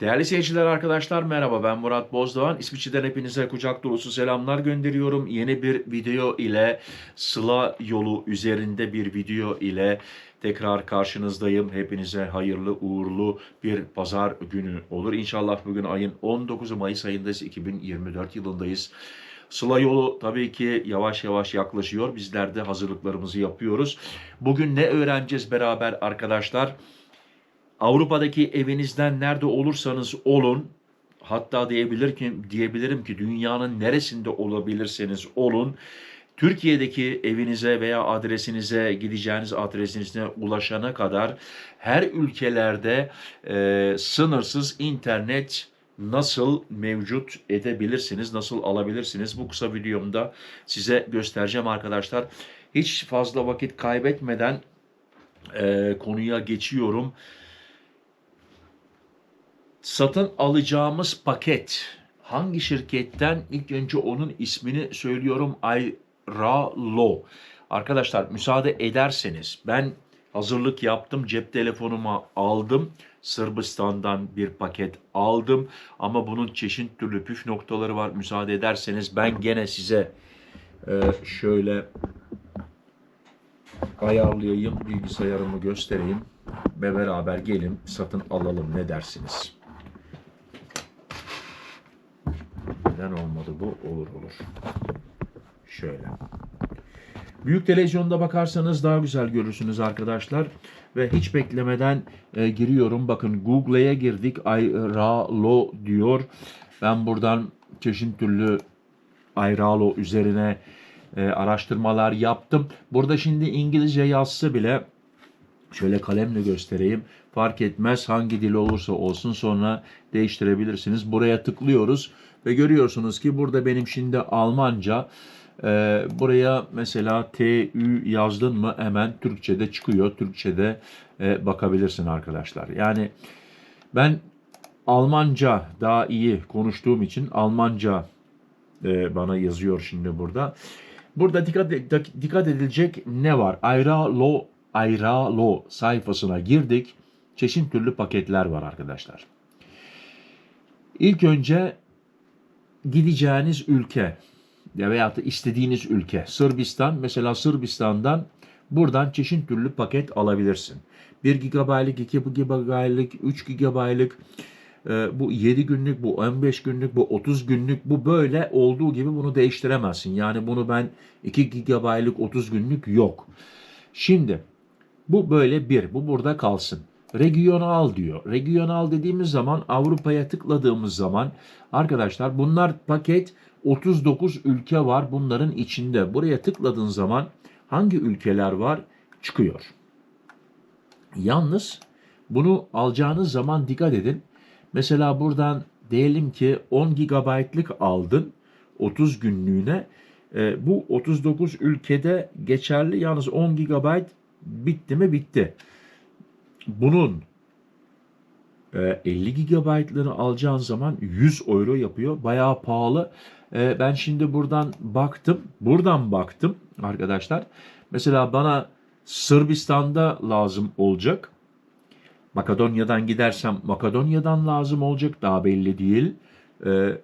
Değerli seyirciler arkadaşlar merhaba ben Murat Bozdoğan. İsviçre'den hepinize kucak dolusu selamlar gönderiyorum. Yeni bir video ile Sıla yolu üzerinde bir video ile tekrar karşınızdayım. Hepinize hayırlı uğurlu bir pazar günü olur. İnşallah bugün ayın 19 Mayıs ayındayız. 2024 yılındayız. Sıla yolu tabii ki yavaş yavaş yaklaşıyor. Bizler de hazırlıklarımızı yapıyoruz. Bugün ne öğreneceğiz beraber arkadaşlar? Avrupa'daki evinizden nerede olursanız olun, hatta diyebilir ki, diyebilirim ki dünyanın neresinde olabilirseniz olun, Türkiye'deki evinize veya adresinize, gideceğiniz adresinize ulaşana kadar her ülkelerde e, sınırsız internet nasıl mevcut edebilirsiniz, nasıl alabilirsiniz? Bu kısa videomda size göstereceğim arkadaşlar. Hiç fazla vakit kaybetmeden e, konuya geçiyorum. Satın alacağımız paket hangi şirketten ilk önce onun ismini söylüyorum Ayralo. Arkadaşlar müsaade ederseniz ben hazırlık yaptım cep telefonuma aldım. Sırbistan'dan bir paket aldım ama bunun çeşit türlü püf noktaları var. Müsaade ederseniz ben gene size e, şöyle ayarlayayım bilgisayarımı göstereyim ve beraber gelin satın alalım ne dersiniz? Neden olmadı bu? Olur olur. Şöyle. Büyük televizyonda bakarsanız daha güzel görürsünüz arkadaşlar. Ve hiç beklemeden e, giriyorum. Bakın Google'ya girdik. Ayralo diyor. Ben buradan çeşit türlü Ayralo üzerine e, araştırmalar yaptım. Burada şimdi İngilizce yazsa bile şöyle kalemle göstereyim. Fark etmez hangi dil olursa olsun sonra değiştirebilirsiniz. Buraya tıklıyoruz ve görüyorsunuz ki burada benim şimdi Almanca e, buraya mesela TÜ yazdın mı hemen Türkçe'de çıkıyor. Türkçe'de e, bakabilirsin arkadaşlar. Yani ben Almanca daha iyi konuştuğum için Almanca e, bana yazıyor şimdi burada. Burada dikkat, dikkat edilecek ne var? Ayralo, Ayralo sayfasına girdik. Çeşit türlü paketler var arkadaşlar. İlk önce gideceğiniz ülke ya veya da istediğiniz ülke. Sırbistan mesela Sırbistan'dan buradan çeşit türlü paket alabilirsin. 1 GB'lık, 2 GB'lık, 3 GB'lık bu 7 günlük, bu 15 günlük, bu 30 günlük, bu böyle olduğu gibi bunu değiştiremezsin. Yani bunu ben 2 GB'lık 30 günlük yok. Şimdi bu böyle bir, bu burada kalsın. Regional diyor. Regional dediğimiz zaman Avrupa'ya tıkladığımız zaman arkadaşlar bunlar paket 39 ülke var bunların içinde. Buraya tıkladığın zaman hangi ülkeler var çıkıyor. Yalnız bunu alacağınız zaman dikkat edin. Mesela buradan diyelim ki 10 GB'lık aldın 30 günlüğüne. E, bu 39 ülkede geçerli yalnız 10 GB bitti mi bitti. Bunun e, 50 GB'lığını alacağın zaman 100 euro yapıyor. Bayağı pahalı. E, ben şimdi buradan baktım. Buradan baktım arkadaşlar. Mesela bana Sırbistan'da lazım olacak. Makedonya'dan gidersem Makedonya'dan lazım olacak. Daha belli değil. E,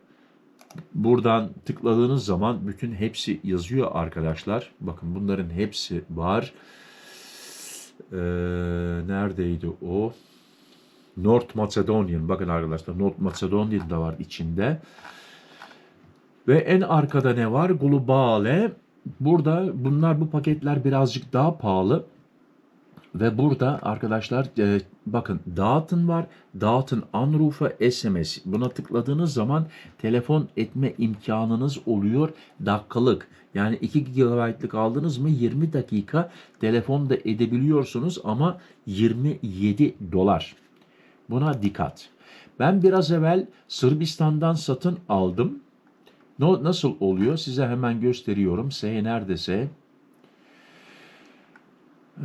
buradan tıkladığınız zaman bütün hepsi yazıyor arkadaşlar. Bakın bunların hepsi var. Ee, neredeydi o? North Macedonian. Bakın arkadaşlar North Macedonian da var içinde. Ve en arkada ne var? Globale. Burada bunlar bu paketler birazcık daha pahalı. Ve burada arkadaşlar e, bakın dağıtın var. Dağıtın Anrufa SMS. Buna tıkladığınız zaman telefon etme imkanınız oluyor dakikalık. Yani 2 GB'lık aldınız mı 20 dakika telefon da edebiliyorsunuz ama 27 dolar. Buna dikkat. Ben biraz evvel Sırbistan'dan satın aldım. No, nasıl oluyor? Size hemen gösteriyorum. S neredeyse. Ee,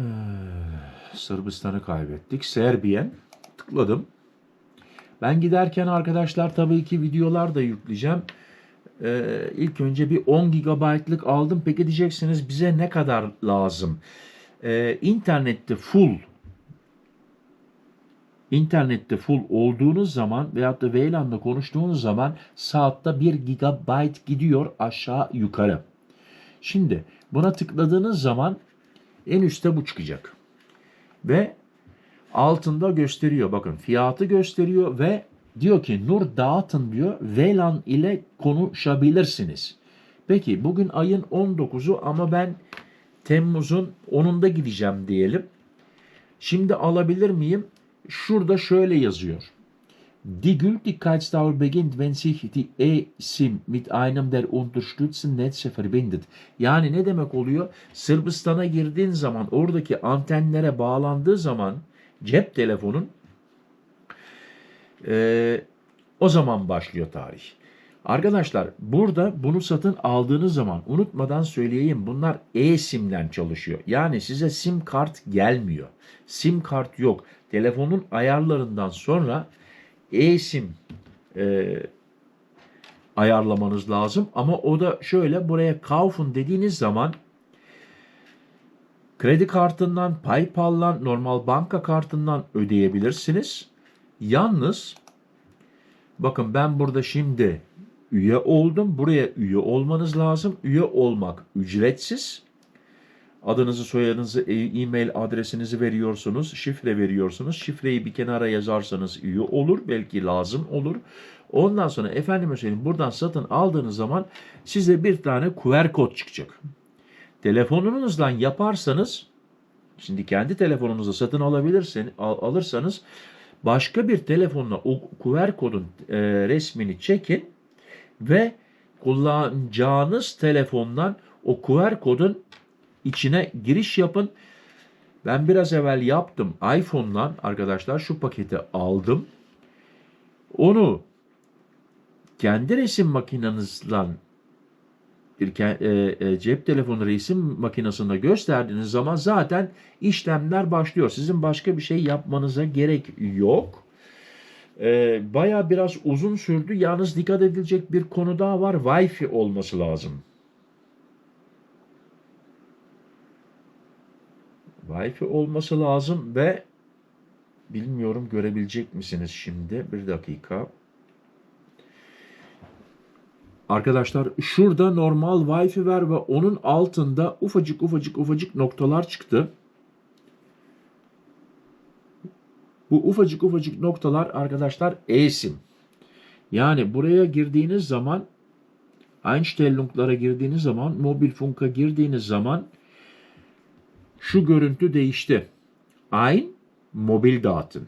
Sırbistan'ı kaybettik. Serbiyen. Tıkladım. Ben giderken arkadaşlar tabii ki videolar da yükleyeceğim. Ee, ilk önce bir 10 GB'lık aldım. Peki diyeceksiniz bize ne kadar lazım? Ee, internette full internette full olduğunuz zaman veyahut da VLAN'da konuştuğunuz zaman saatte 1 GB gidiyor aşağı yukarı. Şimdi buna tıkladığınız zaman en üstte bu çıkacak. Ve altında gösteriyor. Bakın fiyatı gösteriyor ve diyor ki Nur dağıtın diyor. VLAN ile konuşabilirsiniz. Peki bugün ayın 19'u ama ben Temmuz'un 10'unda gideceğim diyelim. Şimdi alabilir miyim? Şurada şöyle yazıyor. Die Gültigkeitsdauer beginnt, wenn sich die eSIM mit einem der unterstützten Netze verbindet. Yani ne demek oluyor? Sırbistan'a girdiğin zaman oradaki antenlere bağlandığı zaman cep telefonun eee, o zaman başlıyor tarih. Arkadaşlar burada bunu satın aldığınız zaman unutmadan söyleyeyim bunlar e-simden çalışıyor. Yani size sim kart gelmiyor. Sim kart yok. Telefonun ayarlarından sonra e-sim e, ayarlamanız lazım. Ama o da şöyle buraya kaufen dediğiniz zaman kredi kartından, PayPal'dan, normal banka kartından ödeyebilirsiniz. Yalnız bakın ben burada şimdi üye oldum. Buraya üye olmanız lazım. Üye olmak ücretsiz. Adınızı, soyadınızı, e- e-mail adresinizi veriyorsunuz, şifre veriyorsunuz. Şifreyi bir kenara yazarsanız üye olur, belki lazım olur. Ondan sonra efendime söyleyeyim buradan satın aldığınız zaman size bir tane QR kod çıkacak. Telefonunuzdan yaparsanız, şimdi kendi telefonunuzda satın alabilirseniz, al- alırsanız başka bir telefonla o QR kodun e, resmini çekin ve kullanacağınız telefondan o QR kodun içine giriş yapın. Ben biraz evvel yaptım. iPhone'dan arkadaşlar şu paketi aldım. Onu kendi resim makinenizden bir e, e, cep telefonu resim makinesinde gösterdiğiniz zaman zaten işlemler başlıyor. Sizin başka bir şey yapmanıza gerek yok. E, Baya biraz uzun sürdü. Yalnız dikkat edilecek bir konu daha var. Wi-Fi olması lazım. Wi-Fi olması lazım ve bilmiyorum görebilecek misiniz şimdi? Bir dakika. Arkadaşlar şurada normal Wi-Fi var ve onun altında ufacık ufacık ufacık noktalar çıktı. Bu ufacık ufacık noktalar arkadaşlar eSIM. Yani buraya girdiğiniz zaman Einstellung'lara girdiğiniz zaman Mobilfunk'a girdiğiniz zaman şu görüntü değişti. Ein mobil dağıtın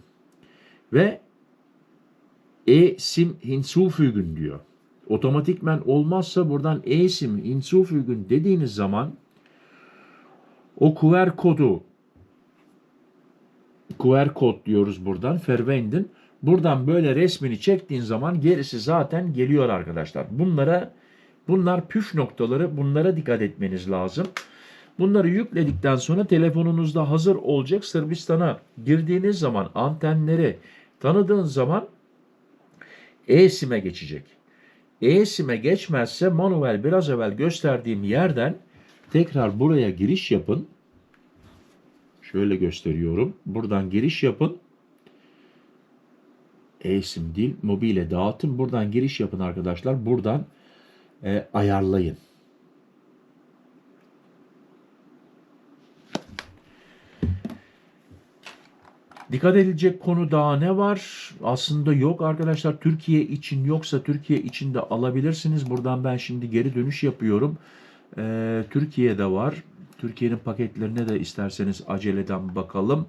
ve e-sim hinzufügen diyor. Otomatikmen olmazsa buradan e-sim hinzufügen dediğiniz zaman o QR kodu QR kod diyoruz buradan verwenden. Buradan böyle resmini çektiğin zaman gerisi zaten geliyor arkadaşlar. Bunlara bunlar püf noktaları. Bunlara dikkat etmeniz lazım. Bunları yükledikten sonra telefonunuzda hazır olacak. Sırbistan'a girdiğiniz zaman antenleri tanıdığın zaman e-sim'e geçecek. E-sim'e geçmezse manuel biraz evvel gösterdiğim yerden tekrar buraya giriş yapın. Şöyle gösteriyorum. Buradan giriş yapın. E-sim değil, mobile dağıtın. Buradan giriş yapın arkadaşlar. Buradan e, ayarlayın. Dikkat edilecek konu daha ne var? Aslında yok arkadaşlar. Türkiye için yoksa Türkiye için de alabilirsiniz. Buradan ben şimdi geri dönüş yapıyorum. Ee, Türkiye'de var. Türkiye'nin paketlerine de isterseniz aceleden bakalım.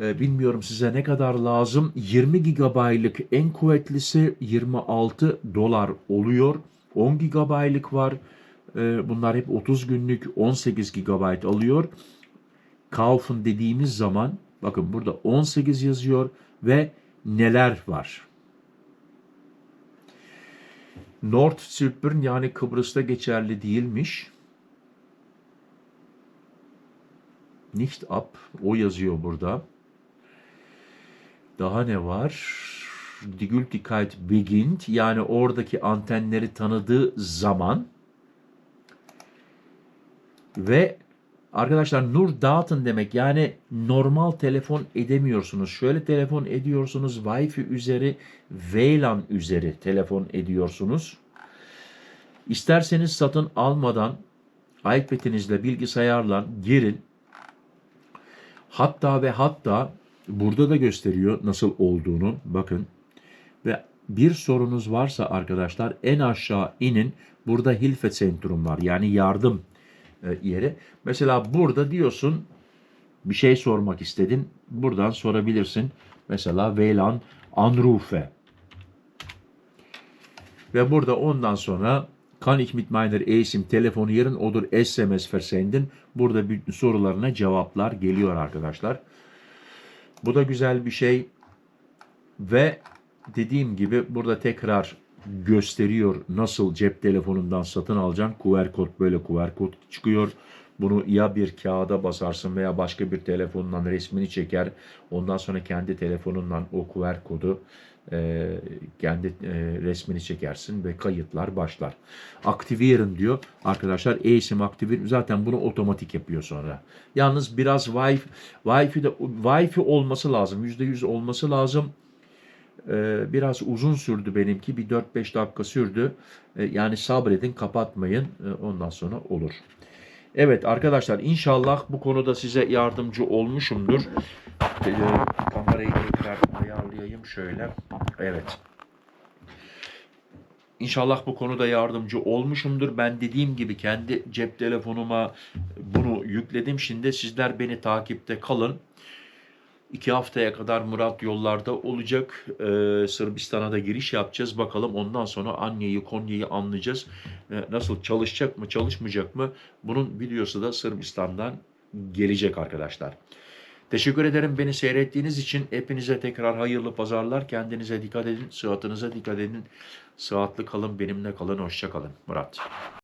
Ee, bilmiyorum size ne kadar lazım. 20 GB'lık en kuvvetlisi 26 dolar oluyor. 10 GB'lık var. Ee, bunlar hep 30 günlük 18 GB alıyor. Kaufen dediğimiz zaman bakın burada 18 yazıyor ve neler var. North Cypern yani Kıbrıs'ta geçerli değilmiş. Nicht up o yazıyor burada. Daha ne var? Die Gültigkeit beginnt yani oradaki antenleri tanıdığı zaman ve Arkadaşlar nur dağıtın demek yani normal telefon edemiyorsunuz. Şöyle telefon ediyorsunuz Wi-Fi üzeri VLAN üzeri telefon ediyorsunuz. İsterseniz satın almadan iPad'inizle bilgisayarla girin. Hatta ve hatta burada da gösteriyor nasıl olduğunu. Bakın. Ve bir sorunuz varsa arkadaşlar en aşağı inin. Burada Hilfe Centrum var. Yani yardım yeri. Mesela burada diyorsun bir şey sormak istedin. Buradan sorabilirsin. Mesela WLAN Anrufe. Ve burada ondan sonra kan ich mit meiner eSIM telefonu yerin odur SMS versendin. Burada bir sorularına cevaplar geliyor arkadaşlar. Bu da güzel bir şey. Ve dediğim gibi burada tekrar gösteriyor nasıl cep telefonundan satın alacaksın. QR kod böyle QR kod çıkıyor. Bunu ya bir kağıda basarsın veya başka bir telefondan resmini çeker. Ondan sonra kendi telefonundan o QR kodu e, kendi e, resmini çekersin ve kayıtlar başlar. Aktivirin diyor arkadaşlar. eSIM aktivir zaten bunu otomatik yapıyor sonra. Yalnız biraz Wi-Fi, Wi-Fi, de, Wi-Fi olması lazım. %100 olması lazım. Ee, biraz uzun sürdü benimki. Bir 4-5 dakika sürdü. Ee, yani sabredin, kapatmayın. Ee, ondan sonra olur. Evet arkadaşlar inşallah bu konuda size yardımcı olmuşumdur. Kamerayı tekrar ayarlayayım şöyle. Evet. İnşallah bu konuda yardımcı olmuşumdur. Ben dediğim gibi kendi cep telefonuma bunu yükledim. Şimdi sizler beni takipte kalın. İki haftaya kadar Murat yollarda olacak. Ee, Sırbistan'a da giriş yapacağız. Bakalım ondan sonra Anya'yı, Konya'yı anlayacağız. Ee, nasıl çalışacak mı, çalışmayacak mı? Bunun videosu da Sırbistan'dan gelecek arkadaşlar. Teşekkür ederim beni seyrettiğiniz için. Hepinize tekrar hayırlı pazarlar. Kendinize dikkat edin, sıhhatinize dikkat edin. Sıhhatli kalın, benimle kalın, hoşça kalın. Murat.